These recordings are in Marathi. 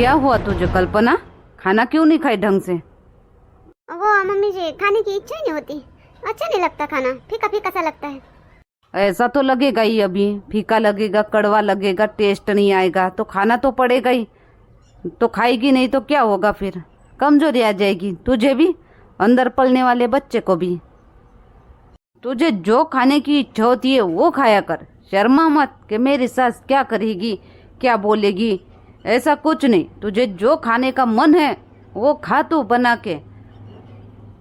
क्या हुआ तुझे? कल्पना? खाना क्यों नहीं खाई ढंग से? वो मम्मी जी खाने की इच्छा नहीं होती। अच्छा नहीं लगता खाना। फीका फीका सा लगता है। ऐसा तो लगेगा ही अभी। फीका लगेगा कड़वा लगेगा टेस्ट नहीं आएगा। तो खाना तो पड़ेगा ही। तो खाएगी नहीं तो क्या होगा फिर? कमज़ोरी आ जाएगी। तुझे भी? अंदर पलने वाले बच्चे को भी। तुझे जो खाने की इच्छा होती है वो खाया कर। शर्मा मत कि मेरी सास क्या करेगी क्या बोलेगी। ऐसा कुछ नहीं। तुझे जो खाने का मन है वो खा तू बना के।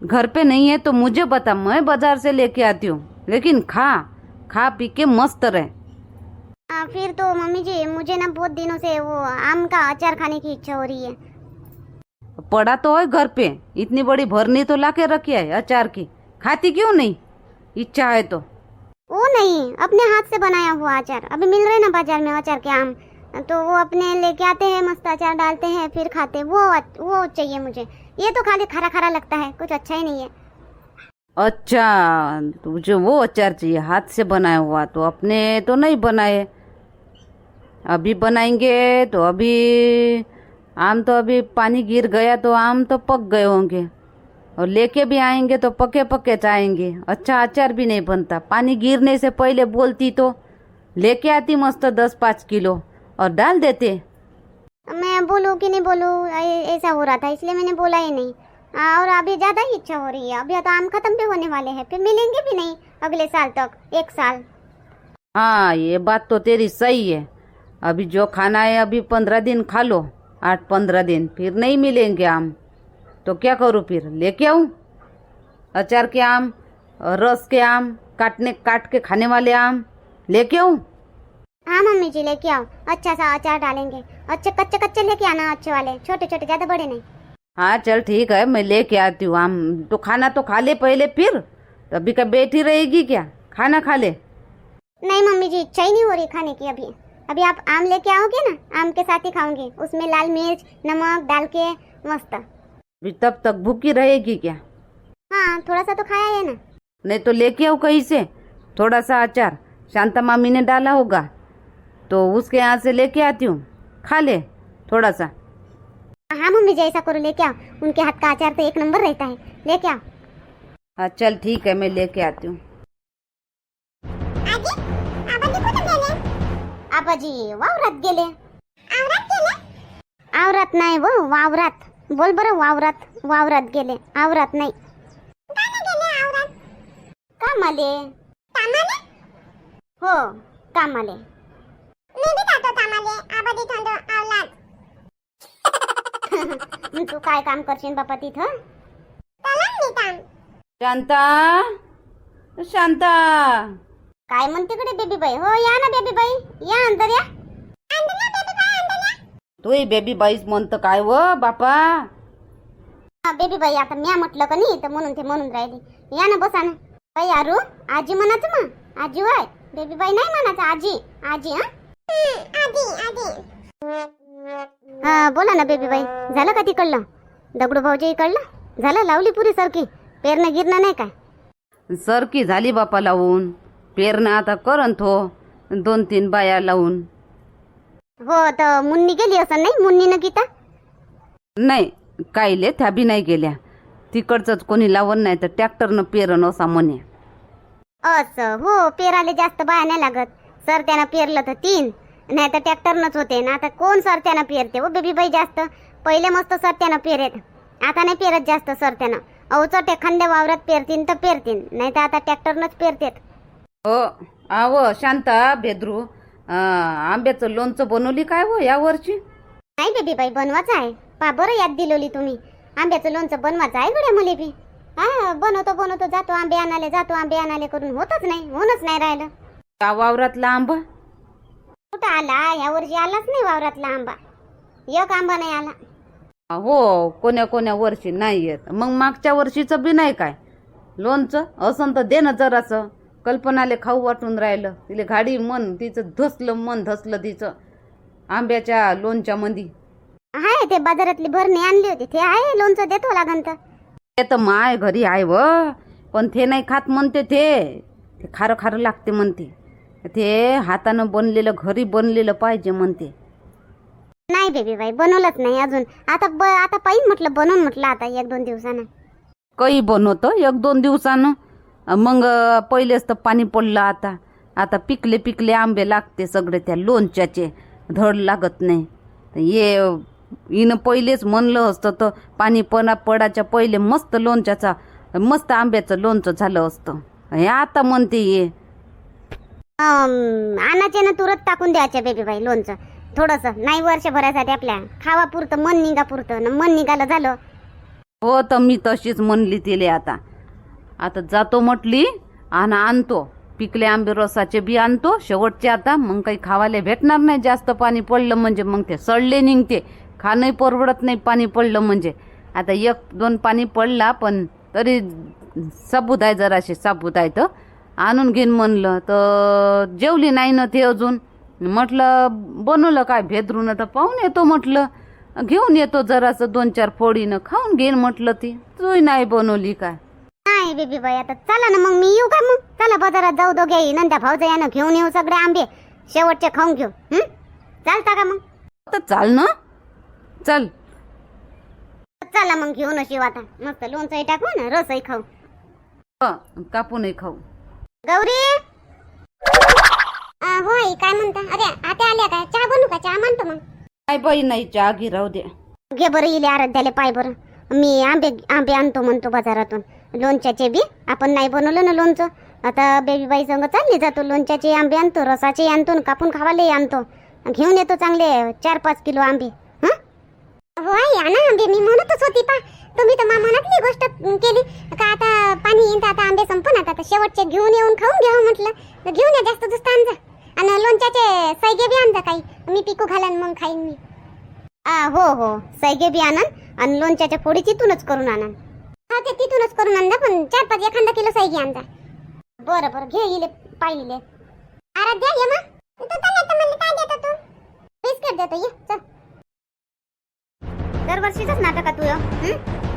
घर पे नहीं है तो मुझे बता मैं बाज़ार से लेके आती हूँ। लेकिन खा खा पी के मस्त रहे। आ, फिर तो मम्मी जी मुझे ना बहुत दिनों से वो आम का अचार खाने की इच्छा हो रही है। पड़ा तो है घर पे। इतनी बड़ी भरनी तो ला लाके रखी है अचार की। खाती क्यों नहीं? इच्छा है तो। वो नहीं अपने हाथ से बनाया हुआ अचार। अभी मिल रहे ना बाज़ार में अचार के आम। तो वो अपने लेके आते हैं, मस्त अचार डालते हैं, फिर खाते वो वो चाहिए मुझे। ये तो खाली खरा खरा लगता है, कुछ अच्छा ही नहीं है। अच्छा तुझे वो अचार चाहिए, हाथ से बनाया हुआ तो अपने तो नहीं बनाए। अभी बनाएँगे तो अभी आम तो अभी पानी गिर गया तो आम तो पक गए होंगे। और लेके भी आएँगे तो पके पके आएँगे अच्छा अचार भी नहीं बनता। पानी गिरने से पहले बोलती तो लेके आती मस्त दस पाँच किलो। और डाल देते मैं बोलूँ कि नहीं बोलूँ? ऐसा हो रहा था इसलिए मैंने बोला ही नहीं। और अभी ज़्यादा ही इच्छा हो रही है। अभी तो आम खत्म भी होने वाले हैं फिर मिलेंगे भी नहीं अगले साल तक एक साल। हाँ ये बात तो तेरी सही है। अभी जो खाना है अभी पंद्रह दिन खा लो आठ पंद्रह दिन फिर नहीं मिलेंगे आम। तो क्या करूँ फिर? लेके आऊँ? अचार के आम रस के आम काटने काट के खाने वाले आम लेके आऊँ? हाँ मम्मी जी लेके आओ। अच्छा सा अचार डालेंगे। अच्छे कच्चे कच्चे लेके आना अच्छे वाले। छोटे छोटे ज़्यादा बड़े नहीं। हाँ चल ठीक है मैं लेके आती हूँ। आम तो खाना तो खा ले पहले फिर। तभी का बैठी रहेगी क्या? खाना खा ले। नहीं मम्मी जी इच्छा ही नहीं हो रही खाने की अभी। अभी आप आम लेके आओगे ना आम के साथ ही खाऊँगी उसमें लाल मिर्च नमक डाल के मस्त। अभी तब तक भूखी रहेगी क्या? हाँ थोड़ा सा तो खाया है ना। नहीं तो लेके आओ कहीं से। थोड़ा सा अचार। शांता मामी ने डाला होगा। तो उसके यहाँ से लेके आती हूँ। खा ले थोड़ा सा हाँ मम्मी जी ऐसा करो लेके आओ। उनके हाथ का अचार तो एक नंबर रहता है। लेके आओ। हाँ चल ठीक है मैं लेके आती हूँ। आबाजी वावरात गेले। आवरात नाही वो वावरात। बोल बरं वावरात। वावरात गेले आवरात नाही। कामाले? हो कामाले। तू काय काम करशील बापा तिथं? शांता शांता. काय म्हणते कडे बेबी बाई हो या ना बेबी बाई या अंदर या तू बेबी बाईस म्हणतं काय व बापा? हा, बेबी बाई आता म्या म्हटलं का नाही तर म्हणून ते म्हणून राहिली. या ना बसा ना. बाई आरू आजी म्हणाचं मग? आजी वाय बेबी बाई नाही म्हणाचं आजी. आजी हा? हा बोला ना बेबी बाई झालं का तिकडलं? दगडू भाऊजी इकडलं? झालं? लावली पुरी सारखी पेरणं गिरणं नाही काय? सरकी झाली बापा लावून. पेरणं आता करन थो. दोन तीन बाया लावून. हो तर मुन्नी गेली असं नाही? मुन्नीनं गीता? नाही कायले त्या बी नाही गेल्या. तिकडचंच कोणी लावून नाही तर ट्रॅक्टरनं पेरण असा म्हणे. असं हो पेराले जास्त बाया नाही लागत. सर त्यानं पेरलं तर तीन नाही तर ट्रॅक्टरनंच होते. ना आता कोण सर त्यानं पेरते? हो बेबी बाई जास्त. पहिले मस्त सर त्यानं पेरेत. आता नाही पेरत जास्त सर त्यानं. अवचट एखाद्या वावरात पेरतीन तर पेरतीन. नाही तर आता ट्रॅक्टरनंच पेरतेत. हो आव शांता भेद्रू आंब्याचं लोणचं बनवली काय हो या वर्षी नाही बेबी बाई बनवायचं आहे. पा बरं याद दिलवली तुम्ही. आंब्याचं लोणचं बनवायचं आहे गड्या मुली बी. हा बनवतो बनवतो जातो आंबे आणाले जातो आंबे आणाले करून. होतच नाही होणच नाही राहिलं. त्या वावरातला आंबा कुठं आला? या वर्षी आलाच नाही वावरातला आंबा एक आंबा नाही आला. हो कोण्या कोण्या वर्षी नाही येत. मग मागच्या वर्षीचं बी नाही काय? लोणचं? असं तर दे ना जरासं. कल्पनाले खाऊ वाटून राहिलं. तिले गाडी मन तिचं धसलं मन धसलं तिचं. आंब्याच्या लोणच्या मंदी. आहे ते बाजारातली भरणी आणली होती. ते आहे लोणचं देतो लागन तर. ते तर माय घरी आहे व. पण ते नाही खात म्हणते ते. ते खारं खारं लागते म्हणते. ते हातानं बनलेलं घरी बनलेलं पाहिजे म्हणते. नाही बेबी बाई बनवलंच नाही अजून. आता ब आता पाहिजे म्हटलं बनवून म्हटलं आता एक दोन दिवसानं. काही बनवतं एक दोन दिवसानं. मग पहिलेच तर पाणी पडलं आता. आता पिकले पिकले आंबे लागते सगळे त्या लोणच्याचे. धड लागत नाही. ये हिनं पहिलेच म्हणलं असतं तर पाणी पडा पडाच्या पहिले मस्त लोणच्याचा मस्त आंब्याचं लोणचं झालं असतं. हे आता म्हणते ये. आणाचे ना तुरत टाकून द्यायचे बेबी बाई लोणचं. थोडस. नाही वर्षभरासाठी आपल्या. खावा पुरतं मन निघा पुरतं. न मन निघालं झालं. हो तर मी तशीच म्हणली तिले आता. आता जातो म्हटली आणि आणतो. पिकले आंबे रसाचे बी आणतो. शेवटचे आता. मग काही खावायला भेटणार नाही. जास्त पाणी पडलं म्हणजे मग ते सडले निघते. खाणंही परवडत नाही पाणी पडलं म्हणजे. आता एक दोन पाणी पडला पण तरी साबूत आहे जराशे साबूत आहे तर. आणून घेईन म्हणलं तर जेवली नाही ना ते अजून. म्हटलं बनवलं काय भेदरून तर पाहून येतो म्हटलं. घेऊन येतो जरासं दोन चार फोडीनं खाऊन घेईन म्हटलं ती. तूही नाही बनवली काय. नाही बेबी बाई आता चला ना मग मी येऊ का मग? चला बाजारात जाऊ दोघे नंदा भाऊजा यानं घेऊन येऊ सगळे आंबे. शेवटचे खाऊन घेऊ. हं? चालता का मग? तर चाल ना. चल. चला मग घेऊन शिव आता मस्त लोणचंही टाकू ना रसही खाऊ. हं, कापूनही खाऊ. गौरी? होय काय म्हणता? अरे आता आल्या काय चहा बनवू का? चहा म्हणतो मग. काय बाई नाही चहा घे राहू दे. घे बरं इले आराध्याले पाय बरं. मी आंबे आंबे आणतो म्हणतो बाजारातून. लोणच्याचे बी. आपण नाही बनवलं ना लोणचं. आता बेबीबाई संग चालली जातो लोणच्याचे आंबे आणतो रसाचे आणतो न कापून खावाले आणतो. घेऊन येतो चांगले चार पाच किलो आंबे. हं? हो आई आणा आंबे. मी म्हणतच होती पा. तुम्ही तर मनातली गोष्ट केली. का आता पाणी येईन आता आंबे संपून आता शेवटचे घेऊन घ्यावं म्हटलं घेऊन या जास्त जास्त आणजा आणि लोणच्याचे सैगे बी आणजा काही. मी पिकू घालन मग खाईन मी. हो हो. सैगे बी आणन आणि लोणच्याच्या फोडी तिथूनच करून आणन. हा ते तिथूनच करून आणजा पण चार पाच एखादा किलो सैगे आणजा बरं बरं. घे इले पाहिले आराध्या ये मग. तू म्हणलं काय देतो तू? बिस्किट देतो ये चल. दरवर्षीच नाटक का तुझं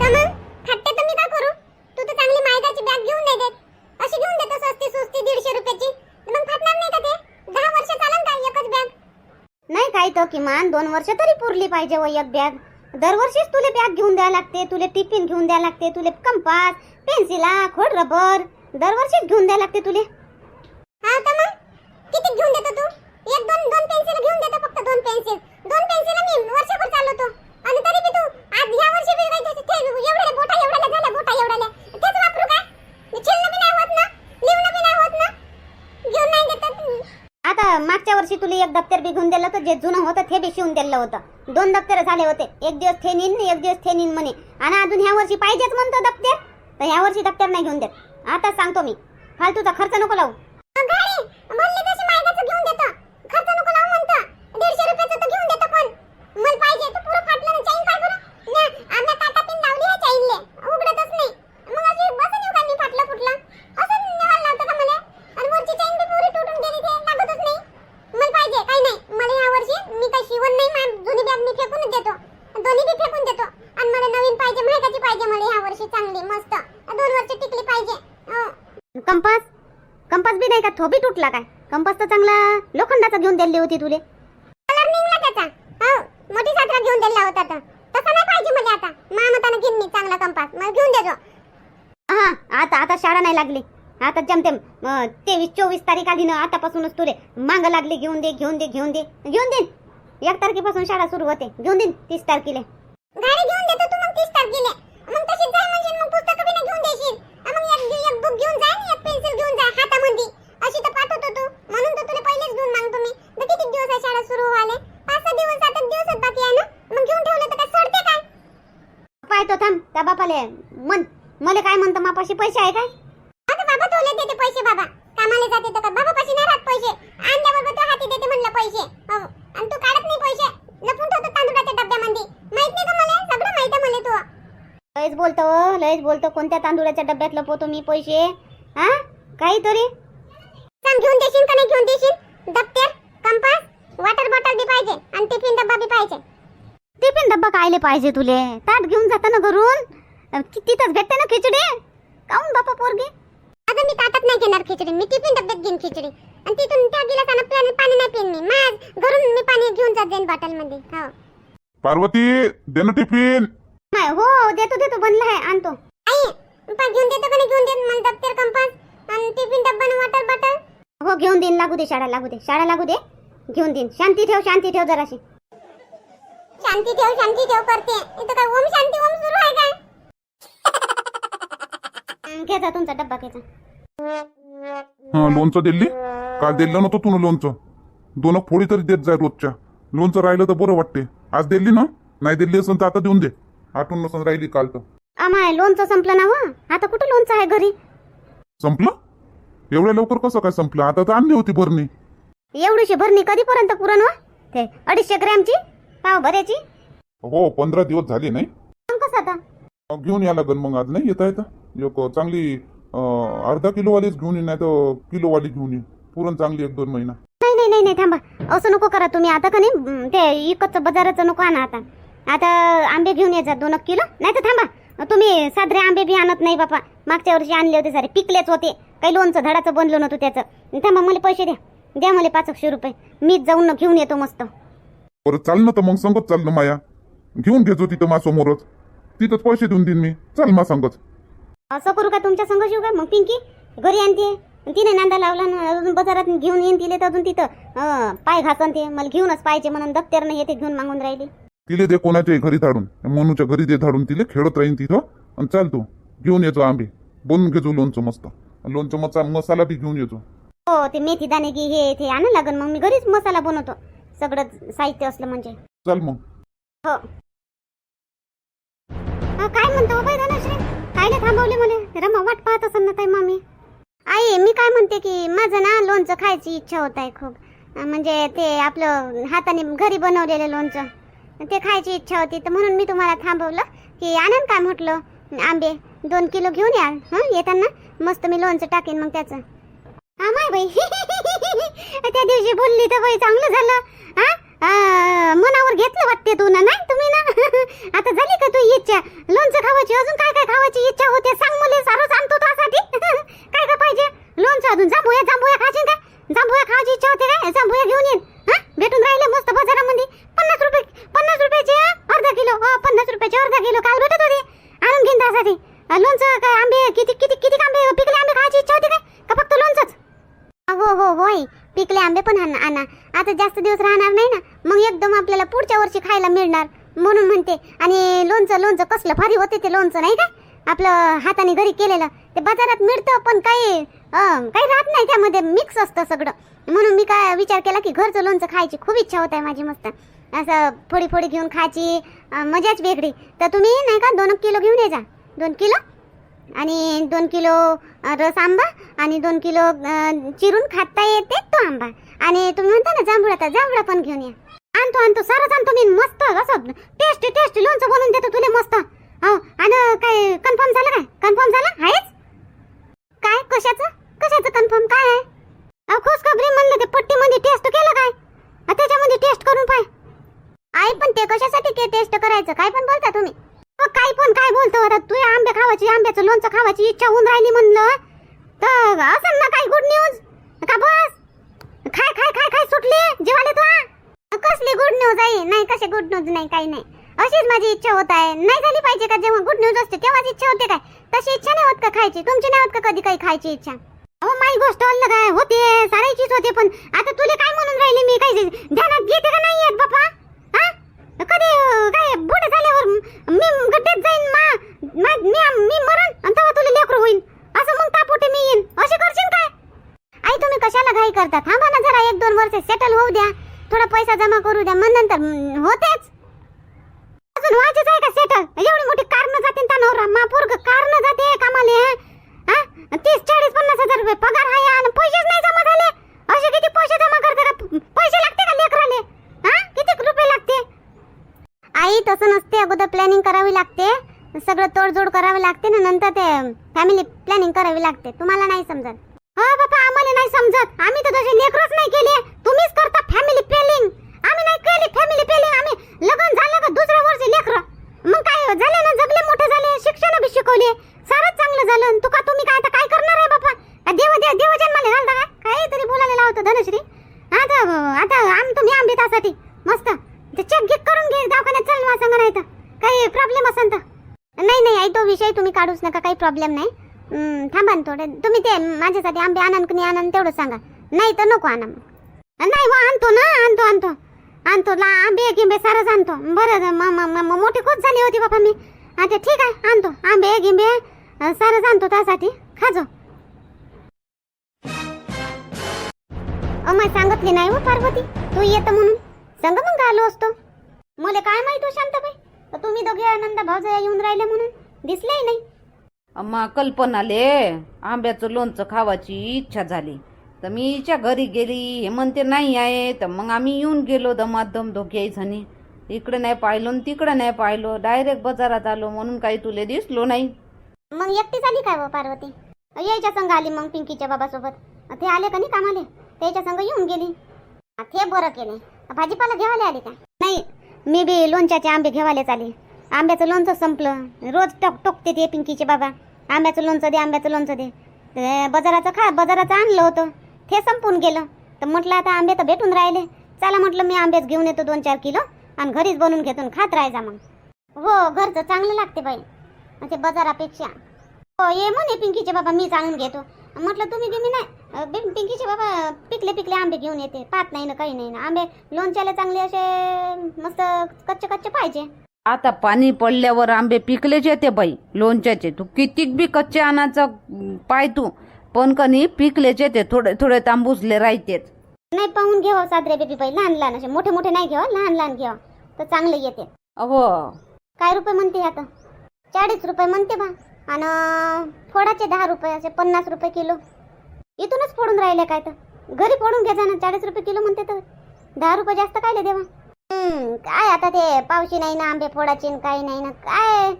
तर मग? खाट्टे तर मी का करू? तू तर चांगली मायदाची बॅग घेऊन नाही देत अशी घेऊन देतो स्वस्ती सुस्ती दीडशे रुपयाची. मग फाटणार नाही का ते? दहा वर्ष चालन का एकच बॅग नाही काय तर किमान दोन वर्ष तरी पुरली पाहिजे व एक बॅग दरवर्षीच तुले बॅग घेऊन द्यावं लागते तुले टिफिन घेऊन द्यावं लागते तुले कंपास पेन्सिला खोड रबर. दरवर्षीच घेऊन द्यावं लागते तुले. हा तर मग? किती घेऊन देतो तू? एक दोन दोन पेन्सिल घेऊन देतो फक्त दोन पेन्सिल दोन पेन्सिल मी वर्षभर चालवतो. आणि तरी बी तू आज ह्या वर्षी बी ते एवढ्या बोटा एवढ्या झाल्या बोटा एवढ्या तेच वापरू काय चिल्ल आता मागच्या वर्षी तुला एक दप्तर बी घेऊन दिलं होतं जे जुनं होतं ते बी शिवून दिलं होतं. दोन दप्तर झाले होते. एक दिवस थे नेईन एक दिवस थे नेईन म्हणे. आणि अजून ह्या वर्षी पाहिजेच म्हणतो दप्तर. तर ह्या वर्षी दप्तर नाही घेऊन देत. आता सांगतो मी. फालतूचा खर्च नको लावू. घेऊन नको लावू दीडशे तर घेऊन पण. मला पाहिजे तू पुरं फाटलं ना चैन बरं. ना आम्ही काटा पिन लावली आहे चैनले उघडतच नाही मग अशी बसून येऊ का मी फाटलं फुटलं असं निवाल लावतं का मला आणि वरची चैन बी पुरी तुटून गेली ते लागतच नाही मला पाहिजे काही नाही मला या वर्षी मी काही शिवण नाही मा जुनी बॅग मी फेकूनच देतो दोन्ही बी फेकून देतो आणि मला नवीन पाहिजे माहिती पाहिजे मला या वर्षी चांगली मस्त दोन वर्ष टिकली पाहिजे कंपास थोबी तुटला काय? कंपास तर चांगला लोखंडाचा घेऊन दिली होती तुले. कलर निघला त्याचा. हो मोठी साजरा घेऊन दिला होता तर तसा नाही पाहिजे मला आता. मामतानं घेईन मी चांगला कंपास. मला घेऊन देतो हा आता आता शाळा नाही लागली. आता जमतेम तेवीस चोवीस तारीख आली ना आतापासूनच तुले मांग लागली घेऊन दे घेऊन दे घेऊन दे. घेऊन दे. एक तारखेपासून शाळा सुरू होते. घेऊन दे तीस तारखेला गाडी घेऊन देतो तू मग तीस तारखेला मग तशीच जाय म्हणजे मग पुस्तकं बी नाही घेऊन देशील अं, मग एक एक बुक घेऊन जाय आणि एक पेन्सिल घेऊन जाय हातामध्ये अशी तर पाठवतो तू म्हणून तर तुला पहिलेच घेऊन मागतो मी तर किती दिवस आहे शाळा सुरू व्हायला पाच सहा दिवस सात आठ दिवसच बाकी आहे ना मग घेऊन ठेवलं तर काय सडते काय पाहतो थांब त्या मन मले काय म्हणतो मापाशी पैसे आहे काय? आता बाबा तोले देते पैसे बाबा. कामाला जाते तर का? बाबा पाशी नाही राहत पैसे. आणल्याबरोबर तो हाती देते म्हणलं पैसे. हो आणि तू काढत नाही पैसे. लपून ठेवतो तांदुळाच्या डब्यामध्ये. माहीत नाही का मला? सगळं माहीत आहे मला तू. लयच बोलतो हो, लयच बोलतो. कोणत्या तांदुळाच्या डब्यात लपवतो मी पैसे? हा? काहीतरी? सांग घेऊन देशील का नाही घेऊन देशील? दप्तर कंपास वॉटर बॉटल बी पाहिजे आणि टिफिन डब्बा बी पाहिजे. टिफिन डब्बा कायले पाहिजे तुले? ताट घेऊन जाता ना घरून? तिथंच भेटते ना खिचडी? काऊन बापा पोरगी। आता मी ताटात नाही घेणार खिचडी मी टिफिन डब्यात घेईन खिचडी. आणि तिथून त्या गिलासानं पाणी पाणी नाही पिईन मी माझ घरून मी पाणी घेऊन जात जाईन बॉटलमध्ये हो. पार्वती दे ना टिफिन. नाही हो देतो देतो बनलं आहे आणतो. आई घेऊन देतो का नाही घेऊन देत मला दप्तर कंपास? आणि टिफिन डब्बा आणि वॉटर बॉटल हो घेऊन देईन लागू दे शाळा लागू दे. शाळा लागू दे. घेऊन देईन. शांती ठेव शांती ठेव जराशी. शांती ठेव शांती ठेव करते. इथं काय ओम शांती ओम सुरू आहे काय घ्यायचा तुमचा डब्बा घ्यायचा हा लोणचं दिली काल दिलं नव्हतं तू लोणचं. दोन फोडी तरी देत जाय रोजच्या. लोणचं राहिलं तर बरं वाटते. आज दिली ना? नाही दिली असेल तर आता देऊन दे. आठवण नसून राहिली काल तर. आम्हाला लोणचं संपलं ना आता कुठं लोणचं आहे घरी? संपलं? एवढ्या लवकर कसं काय संपलं? आता तर आणली होती भरणी. एवढीशी भरणी कधीपर्यंत पुरण ते अडीचशे ग्रॅमची? पाव भऱ्याची? हो पंधरा दिवस झाले नाही. कसं आता? घेऊन या लागन मग आज नाही येता येता? एक चांगली अं, अर्धा किलोवालीच घेऊन ये नाही तर किलोवाली घेऊन ये. पुरण चांगली एक दोन महिना. नाही नाही नाही नाही थांबा. असं नको करा तुम्ही. आता का नाही ते इकतचं बाजाराचं नको आणा आता. आता आंबे घेऊन यायचा दोन एक किलो. नाही तर थांबा. तुम्ही साधरे आंबे बी आणत नाही बापा. मागच्या वर्षी आणले होते सारे. पिकलेच होते. काही लोणचं झाडाचं बनलं नव्हतं त्याचं. थांबा मला पैसे द्या. द्या मला पाच एकशे रुपये. मीच जाऊन ना घेऊन येतो मस्त. बरं चाल ना तर मग संगत चाल ना माया. घेऊन घेजो तिथं माझ्यासमोरच तिथंच पैसे देऊन देईन मी. चल मा संगत. असं करू का तुमच्या संघ शिव का? मग पिंकी घरी आणते. तिने नांदा लावला ना अजून बाजारात घेऊन येईन तिले तर अजून तिथं. पाय घासन ते मला घेऊनच पाहिजे म्हणून दप्तर येते घेऊन मागून राहिली. तिले दे कोणाच्याही घरी धाडून. मनूच्या घरी दे धाडून तिले खेळत राहीन तिथं. आणि चाल तू. घेऊन येतो आंबे. बनवून घेजो लोणचं मस्त. लोणचं मचा मसाला बी घेऊन येतो हो ते मेथी दाणे गी हे ते आणू लागन मग. मी घरीच मसाला बनवतो. सगळं साहित्य असलं म्हणजे. चल मग. हो. काय म्हणतो? बाई धनश्री कायले थांबवले मला रमा वाट पाहत असेल ना ताई मामी. आई मी काय म्हणते की माझं ना लोणचं खायची इच्छा होत आहे खूप. म्हणजे ते आपलं हाताने घरी बनवलेलं लोणचं. ते खायची इच्छा होती तर म्हणून मी तुम्हाला थांबवलं. की आनंद काय म्हटलं? आंबे दोन किलो घेऊन या. हं येताना मस्त मी लोणचं टाकेन मग त्याचं. हा माय बाई. त्या दिवशी बोलली तर बाई चांगलं झालं. हा आ, मनावर घेतलं वाटते तू ना नाही तुम्ही ना? आता झाली का तू इच्छा? लोणचं खावायची अजून काय काय खावायची इच्छा होते? सांग मला सारं सांगतो त्यासाठी काय काय पाहिजे? लोणचं अजून जांभूया जांभूया खायची का? जांभूया खायची इच्छा होते काय? जांभूया घेऊन येईन हा? भेटून राहिले मस्त बाजारामध्ये. पन्नास रुपये पन्नास रुपयाचे अर्धा किलो. हो, पन्नास रुपयाचे अर्धा किलो. काल भेटत होते. आणून घेईन त्यासाठी. लोणचं काय आंबे किती किती किती आंबे पिकले आंबे खायची इच्छा होती काय? का फक्त लोणचंच? हो हो होय. पिकले आंबे पण आणा आणा. आता जास्त दिवस राहणार नाही ना मग एकदम आपल्याला पुढच्या वर्षी खायला मिळणार. म्हणून म्हणते आणि लोणचं लोणचं कसलं भारी होते ते लोणचं नाही का? आपलं हाताने घरी केलेलं ते बाजारात मिळतं पण काही काही राहत नाही त्यामध्ये मिक्स असतं सगळं. म्हणून मी काय विचार केला की घरचं लोणचं खायची खूप इच्छा होत आहे माझी मस्त. असं फोडी फोडी घेऊन खायची मजाच वेगळी. तर तुम्ही नाही का दोन किलो घेऊन ये जा. दोन किलो? आणि दोन किलो रस आंबा आणि दोन किलो चिरून खाता येते तो आंबा. आणि तुम्ही म्हणता ना जांभूळ आता जांभळा पण घेऊन या. आणतो आणतो सारंच आणतो मी मस्त असं टेस्टी टेस्टी लोणचं बनवून देतो तुले मस्त. हो आणि काय कन्फर्म झालं काय? कन्फर्म झालं? आहेच? काय? कशाचं? कशाचं कन्फर्म काय आहे? अहो खुशखबरी म्हणलं ते पट्टीमध्ये टेस्ट केलं काय? त्याच्यामध्ये टेस्ट करून पाय. आई पण ते कशासाठी के टेस्ट करायचं? काय पण बोलता तुम्ही. काय पण काय बोलतो आता? तू आंबे खावायची आंब्याचं लोणचं खावायची इच्छा होऊन राहिली म्हणलं. तर असं ना काय गुड न्यूज का बस? खाय खाय खाय खाय सुटली. जेवाले तू कसली गुड न्यूज आहे नाही कसे गुड न्यूज नाही काही नाही. अशीच माझी इच्छा होत आहे. नाही झाली पाहिजे का जेव्हा गुड न्यूज असते तेव्हाच इच्छा होते काय? तशी इच्छा नाही होत का खायची? तुमची नाही होत का कधी काही खायची इच्छा? अहो माई गोष्ट अल्ल काय होते सारायचीच होते पण आता तुला काय म्हणून राहिली मी? काही ध्यानात घेते का नाही येत बापा? कधी काय बुडे झाल्यावर मी गड्ड्यात जाईन मा मा- मी मी मरण आणि तेव्हा तुला लेकरू होईल असं मग तापोटे मी येईन. असे करशील काय? आई तुम्ही कशाला घाई करता? थांबा ना जरा एक दोन वर्ष सेटल होऊ द्या. थोडा पैसा जमा करू द्या मग नंतर होतेच. अजून व्हायचेच आहे का सेटल एवढी मोठी कारनं जाते ना नवरा मा पोरग न जाते कामाले हा? तीस चाळीस पन्नास हजार रुपये पगार आहे आणि पैसेच नाही जमा झाले असे किती पैसे जमा करते का पैसे लागते का लेकराले हा किती रुपये लागते आई तसं नसते अगोदर प्लॅनिंग करावी लागते. सगळं तोडजोड करावी लागते ना नंतर ते फॅमिली प्लॅनिंग करावी लागते. तुम्हाला नाही समजत. हो बाबा आम्हाला नाही समजत. आम्ही तर तसे लेकरच नाही केले तुम्हीच करता फॅमिली प्लॅनिंग आम्ही नाही केली फॅमिली प्लॅनिंग आम्ही लग्न झालं का दुसऱ्या वर्षी लेकर मग काय झाले ना जगले मोठे झाले शिक्षण बी शिकवले सारच चांगलं झालं आणि तुका तुम्ही काय आता काय करणार आहे बाबा का देव देव देव जन्माला घालता काय काहीतरी बोलायला लावतो धनश्री आता आता आम तुम्ही आंबे त्यासाठी मस्त ते चेक गिक करून घे दवाखान्यात चल तो विषय तुम्ही काढूच नका काही प्रॉब्लेम नाही. थांबा ना थोडे. तुम्ही ते माझ्यासाठी आंबे आणन की नाही तेवढं सांगा. नाही तर नको आणा मग. नाही वा आणतो ना आणतो आणतो. आणतो ला आंबे गिंबे सारंच आणतो. बरं मोठी खूप झाली होती बाबा मी. अच्छा ठीक आहे आणतो. आंबे गिंबे अं, सारंच आणतो त्यासाठी. खाजो. अमाय सांगितली नाही हो पार्वती. तू येत म्हणून. सांग मग आलो असतो. मला काय माहीत हो शांताबाई? तुम्ही दोघे आनंद भावजया येऊन राहिले म्हणून. दिसलेही नाही. अम्मा कल्पनाले आंब्याचं लोणचं खावाची इच्छा झाली. तर मी हिच्या घरी गेली. हे म्हणते नाही आहे. तर मग आम्ही येऊन गेलो दमादम दोघे जणी इकडे नाही पाहिलो आणि तिकडे नाही पाहिलो. डायरेक्ट बाजारात आलो म्हणून काही तुले दिसलो नाही. मग एकटीच आली काय व पार्वती? यायच्या संग आली मग पिंकीच्या बाबासोबत. ते आले का नाही कामाले? त्याच्या संग येऊन गेली. आ, ते बरं केले भाजीपाला घेवायला आली का? नाही मी बी लोणच्याचे आंबे घेवायलाच आले. आंब्याचं लोणचं संपलं. रोज टोक टोकते ते पिंकीचे बाबा. आंब्याचं लोणचं दे आंब्याचं लोणचं दे. बाजाराचं खा बाजाराचं आणलं होतं. ते संपून गेलं. तर म्हटलं आता आंबे तर भेटून राहिले. चला म्हटलं मी आंबेच घेऊन येतो दोन चार किलो आणि घरीच बनवून घेतो आणि खात राहायचा मग. हो घरचं चांगलं लागते बाई. म्हणजे बाजारापेक्षा. हो ये म्हणे पिंकीचे बाबा मी आणून घेतो. म्हटलं तुम्ही बी मी नाही. पिंकीचे बाबा पिकले पिकले आंबे घेऊन येते. पात नाही ना काही नाही ना. आंबे लोणच्याला चांगले असे मस्त कच्चे कच्चे पाहिजे. आता पाणी पडल्यावर आंबे पिकलेच येते बाई लोणच्याचे. तू कितीक बी कच्चे आणायचं पाय तू. पण कनी पिकलेच येते थोडे थोडे तांबूसले राहतेच नाही पाहून घेवा सादरे बेबी बाई लहान लहान असे. मोठे मोठे नाही घेवा लहान लहान घेवा तर चांगले येते. अहो. काय रुपये म्हणते आता? चाळीस रुपये म्हणते बा. आणि फोडाचे दहा रुपये असे पन्नास रुपये किलो. इथूनच फोडून राहिले काय तर? घरी फोडून घ्या ना चाळीस रुपये किलो म्हणते तर. दहा रुपये जास्त काय देवा? काय आता ते पावशी नाही ना आंबे फोडाचे काही नाही ना काय?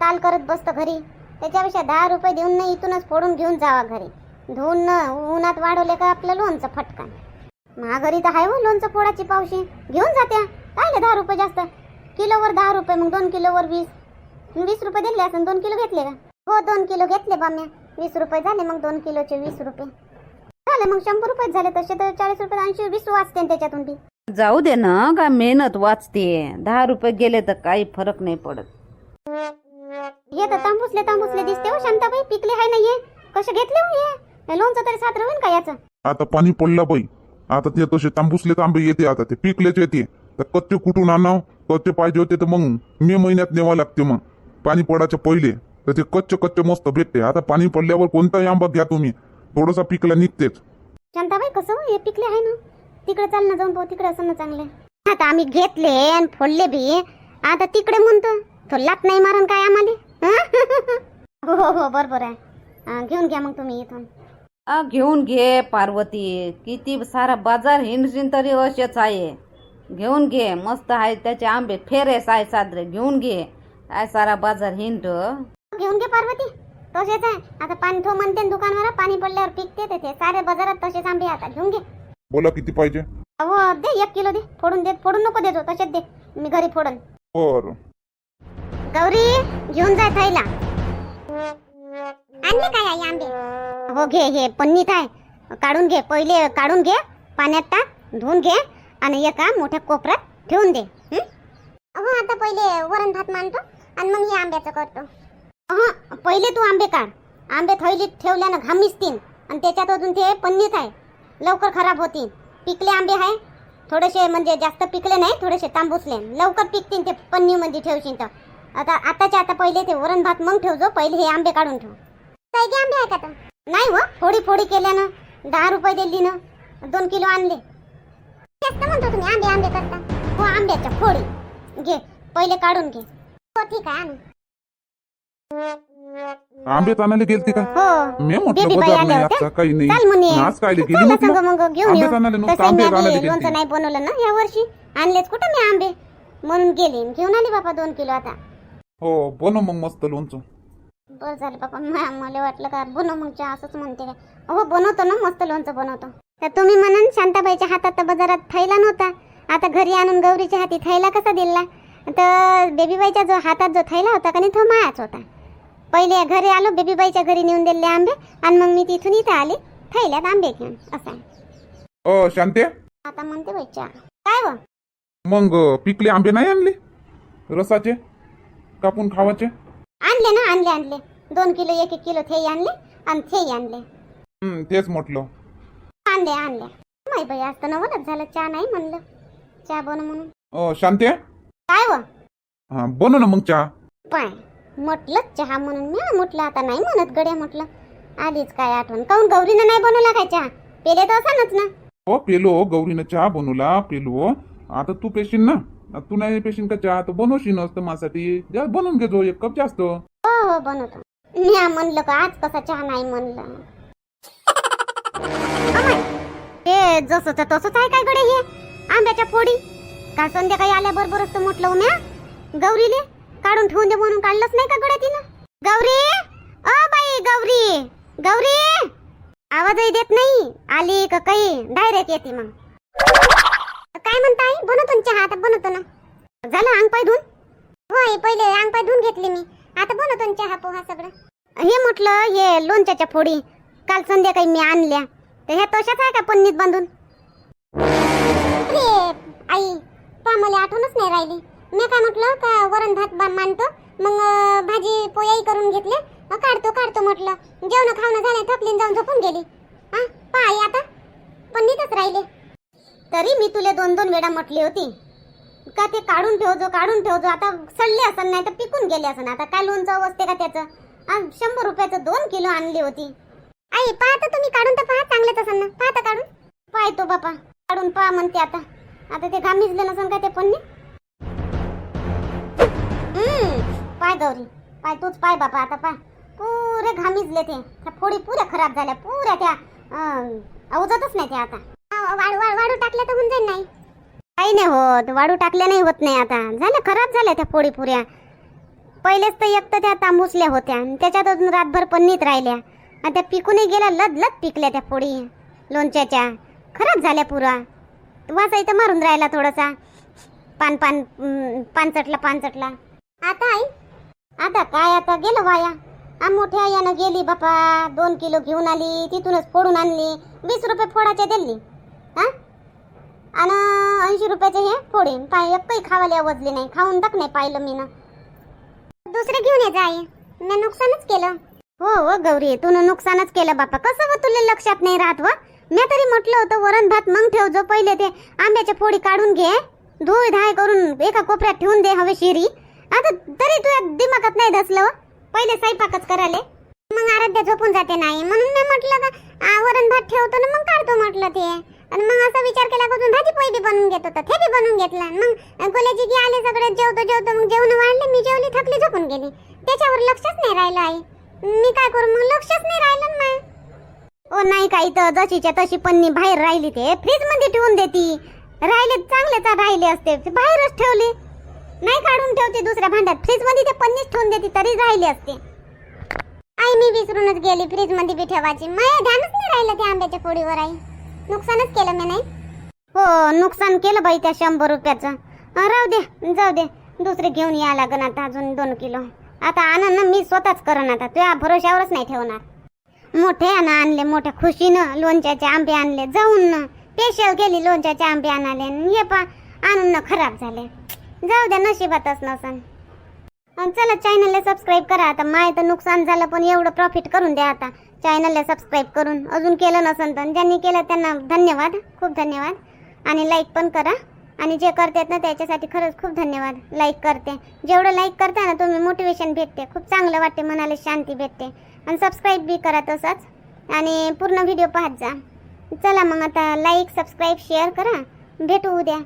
ताल करत बसतं घरी. त्याच्यापेक्षा दहा रुपये देऊन ना इथूनच फोडून घेऊन जावा घरी. धुवून न उन्हात वाढवले का आपलं लोणचं फटकन. महागरी तर आहे हो लोणचं फोडाची पावशी. घेऊन जात्या. काय दहा रुपये जास्त. किलोवर दहा रुपये मग दोन किलोवर वीस. वीस रुपये दिले असं दोन किलो घेतले का? हो दोन किलो घेतले बाम्या. वीस रुपये झाले मग दोन किलोचे वीस रुपये. झाले मग शंभर रुपये झाले. तसे तर चाळीस रुपये ऐंशी वीस वाचते त्याच्यातून बी. जाऊ दे ना का मेहनत वाचते. दहा रुपये गेले तर काही फरक नाही पडत. हे तर तांबूसले तांबूसले दिसते हो शांताबाई. पिकले आहे ना ये कसे घेतले हो हे? लोणचं तरी सात होईल का याचं? आता पाणी पडला बाई. आता ते तसे तांबुसले तांबे येते आता ते पिकलेच येते. तर कच्चे कुठून आणाव? कच्चे पाहिजे होते तर मग मे महिन्यात न्यावा लागते मग. पाणी पडायच्या पहिले तर ते कच्चे कच्चे मस्त भेटते. आता पाणी पडल्यावर कोणताही आंबा घ्या तुम्ही. थोडासा पिकला निघतेच. शांताबाई कसं हो? हे पिकले आहे ना. तिकडे चाल ना जाऊन पाहू तिकडे असं ना चांगले. आता आम्ही घेतले आणि फोडले बी. आता तिकडे म्हणतो तो लात नाही मारण काय आम्हाला? हो? हो हो बरोबर आहे. घेऊन घ्या मग तुम्ही इथून. घेऊन घे पार्वती. किती सारा बाजार हिंडशीन तरी असेच आहे. घेऊन घे मस्त आहे त्याचे आंबे फेरेस आहे साजरे घेऊन घे. काय सारा बाजार हिंड. घेऊन घे पार्वती. तसेच आहे. आता पाणी तो म्हणते दुकानवर पाणी पडल्यावर पिकते ते ते सारे बाजारात तसेच आंबे आता. घेऊन घे. बोला किती पाहिजे? हो दे एक किलो दे. फोडून दे फोडून नको देतो तसेच दे. मी घरी फोडन. बर. गौरी घेऊन जा थैला आणले काय आई आंबे? हो घे हे पन्नीत आहे काढून घे. पहिले काढून घे पाण्यात टाक धुवून घे आणि एका मोठ्या कोपऱ्यात ठेवून दे. हो? आता पहिले वरण भात मांडतो आणि मग हे आंब्याचं करतो. हा पहिले तू आंबे काढ. आंबे थैलीत ठेवल्यानं घाम आणि त्याच्यात अजून ते पन्नीत आहे लवकर खराब होतील पिकले आंबे आहे थोडेसे म्हणजे जास्त पिकले नाही थोडेसे तांबूसले. लवकर पिकतील ते पन्नीमध्ये ठेवशील तर. आता आताच्या आता पहिले ते वरण भात मग ठेव जो पहिले हे आंबे काढून ठेव. कैगे आंबे आहे का तर नाही हो फोडी फोडी केल्यानं दहा रुपये दिली ना दोन किलो आणले. जास्त म्हणतो तुम्ही आंबे आंबे करता. हो आंब्याच्या फोडी. घे पहिले काढून घे. हो ठीक आहे आण. आंबे तानाले गेलते का? हो. मी म्हटलं बेबी बाई बाजार आल्या नाही होत्या. आजचा काही नाही. चाल म्हणे आज काय गेली चला म्हटलं संग मग घेऊन आंबे येऊ तानाले नुसतं तसं आंबे मी तानाले आधी लोणचं गेलते नाही बनवलं ना या वर्षी. आणलेच कुठं मी आंबे? म्हणून गेली. घेऊन आली बाबा दोन किलो आता. हो बनव मग मस्त लोणचं. बरं झालं मा- मला वाटलं का बनव मग चहा असंच म्हणते काय हो बनवतो ना मस्त लोणचं बनवतो. तर तुम्ही म्हणून शांताबाईच्या हातात तर बाजारात थैला नव्हता. आता घरी आणून गौरीच्या हाती थैला कसा दिला? तर बेबीबाईच्या जो हातात जो थैला होता का नाही तो मायाच होता. पहिले घरी आलो बेबीबाईच्या घरी नेऊन दिले आंबे. आणि मग मी तिथून इथं आले थैल्यात आंबे घेऊन. असं अ शांते? आता म्हणते बाई चहा. काय व? मग पिकले आंबे नाही आणले? रसाचे? कापून खावाचे? आणले ना आणले आणले. दोन किलो एक एक किलो तेही आणले आणि तेही आणले. हं, तेच म्हटलं. आणले आणले. माई बाई आज तर नवलच झालं. चहा नाही म्हणलं. चहा बन म्हणून. अ, शांते? काय व? हा बनव ना मग चहा. पाय. म्हटलं चहा म्हणून मी म्हटलं आता नाही म्हणत गड्या म्हटलं. आलीच काय आठवण. काऊन गौरीनं नाही बनवला काय चहा? पेले तर असानच ना. हो पेलो गौरीनं चहा बनवला पेलो. आता तू पेशील ना. तू नाही पेशील का चहा? तर बनवशील असतं माझ्यासाठी. जा बनवून घेजो एक कप जास्त. हो हो बनवतो. मी म्हणलं का आज कसा चहा नाही म्हणलं. हे जसंच तसंच आहे काय गडे हे? आंब्याच्या फोडी. काल संध्याकाळी आल्याबरोबरच तर म्हटलं म्या गौरीले. काढून ठेवून दे म्हणून काढलंच नाही का गड्या तिनं? गौरी? अ बाई गौरी! गौरी! आवाजही देत नाही. आली का काही? डायरेक्ट येते मग. काय म्हणताय बनवतो चहा आता बनवतो ना झालं अंग पाय धुवून? होय पहिले अंग पाय धुवून घेतले मी. आता बनवतो चहा पोहा सगळं. हे म्हटलं हे लोणच्याच्या फोडी. काल संध्याकाळी मी आणल्या. तर ह्या तशाच आहे का पन्नीत बांधून? आई पा मला आठवणच नाही राहिली. मी काय म्हटलं का वरण भात बा- मांडतो. मग भाजी पोयाही करून घेतले. काढतो काढतो म्हटलं. जेवण खावणं झालं थकलीन जाऊन झोपून गेली. हा पा आता. पण पन्नीतच राहिले. तरी मी तुला दोन दोन वेळा म्हटली होती. का ते काढून ठेवजो काढून ठेवजो. आता सडले असेल नाही तर पिकून गेले असेल आता काय लोणचं असते का त्याचं? शंभर रुपयाचं दोन किलो आणली होती. आई पाहता तुम्ही काढून तर पहा चांगलेच असेल ना. पाहता काढून. पाहतो बापा. काढून पहा म्हणते आता. आता ते घामिजले नसेल का ते पन्नी पाय गौरी पाय तूच पाय बापा आता पाय. पुरे घामिजले ते. त्या फोडी पुऱ्या खराब झाल्या पुऱ्या त्या अवजतच नाही त्या आता. आ, वाढू वाढू टाकल्या तर होऊन जाईल नाही. काही नाही होत वाढू टाकल्या नाही होत नाही आता. झाल्या खराब झाल्या त्या पोळी पुऱ्या. पहिलेच तर एक तर त्या तांबूसल्या होत्या आणि त्याच्यात अजून रातभर पन्नीत राहिल्या. आणि त्या पिकूनही गेल्या लद लद पिकल्या त्या पोळी लोणच्याच्या. खराब झाल्या पुरा वासाही तर मारून राहिला थोडासा. पान पान पान चटला पान चटला आता आई आता काय आता गेलं वाया? आ मोठ्या यानं गेली बापा दोन किलो घेऊन आली तिथूनच फोडून आणली वीस रुपये फोडाचे दिली. हा आणि ऐंशी रुपयाचे हे फोडे पाय एकही खावायला आवजले नाही खाऊन तक नाही पाहिलं मी ना दुसरे घेऊन ये आई मी नुकसानच केलं. हो हो गौरी तू नुकसानच केलं बापा कसं व तुला लक्षात नाही राहत व? मी तरी म्हटलं होतं वरण भात मग ठेव जो पहिले ते आंब्याच्या फोडी काढून घे. धुय धाय करून एका कोपऱ्यात ठेवून दे हवे शिरी. आता तरी तुझ्या दिमागात नाही धसलं हो. पहिले स्वयंपाकच करायले. मग आराध्या झोपून जाते नाही. म्हणून मी म्हटलं का आ, भात ठेवतो ना मग काढतो म्हटलं ते. आणि मग असा विचार केला का भाजी पोळी बी बनवून घेत होता. ते बी बनवून घेतला. मग कोल्याची की आले सगळे जेवतो जेवतो मग जेवण वाढले. मी जेवली थकली झोपून गेली. त्याच्यावर लक्षच नाही राहिलं आई. मी काय करू? मग लक्षच नाही राहिलं ना ओ नाही काही तर जशीच्या तशी पन्नी बाहेर राहिली ते. फ्रीजमध्ये ठेवून देती. राहिले चांगले तर राहिले असते. बाहेरच ठेवली. नाही काढून ठेवते दुसऱ्या भांड्यात. फ्रीजमध्ये ते पन्नीच ठेवून देते तरी राहिले असते. आई मी विसरूनच गेली फ्रीजमध्ये बी ठेवायची. माझ्या ध्यानच नाही राहिलं त्या आंब्याच्या पोळीवर आई. नुकसानच केलं मी नाही? हो नुकसान केलं बाई त्या शंभर रुपयाचं. राहू दे जाऊ दे. दुसरे घेऊन या लागन आता अजून दोन किलो. आता आनंद ना मी स्वतःच करण आता. तुझ्या भरोश्यावरच नाही ठेवणार. मोठे आणा आणले मोठ्या खुशीनं लोणच्याचे आंबे आणले. जाऊन ना स्पेशल गेली लोणच्याचे आंबे आणाले. आणि हे पा आणून ना खराब झाले. जाऊ द्या नशिबातच नसन. चला चॅनलला सबस्क्राईब करा आता. माय तर नुकसान झालं पण एवढं प्रॉफिट करून द्या आता. चॅनलला सबस्क्राईब करून. अजून केलं नसन तर. ज्यांनी केलं त्यांना धन्यवाद. खूप धन्यवाद. आणि लाईक पण करा. आणि जे करतात ना त्याच्यासाठी खरंच खूप धन्यवाद. लाईक करते. जेवढं लाईक करता ना तुम्ही मोटिवेशन भेटते. खूप चांगलं वाटते मनाला शांती भेटते. आणि सबस्क्राईब बी करा तसंच. आणि पूर्ण व्हिडिओ पाहत जा. चला मग आता लाईक सबस्क्राईब शेअर करा. भेटू उद्या.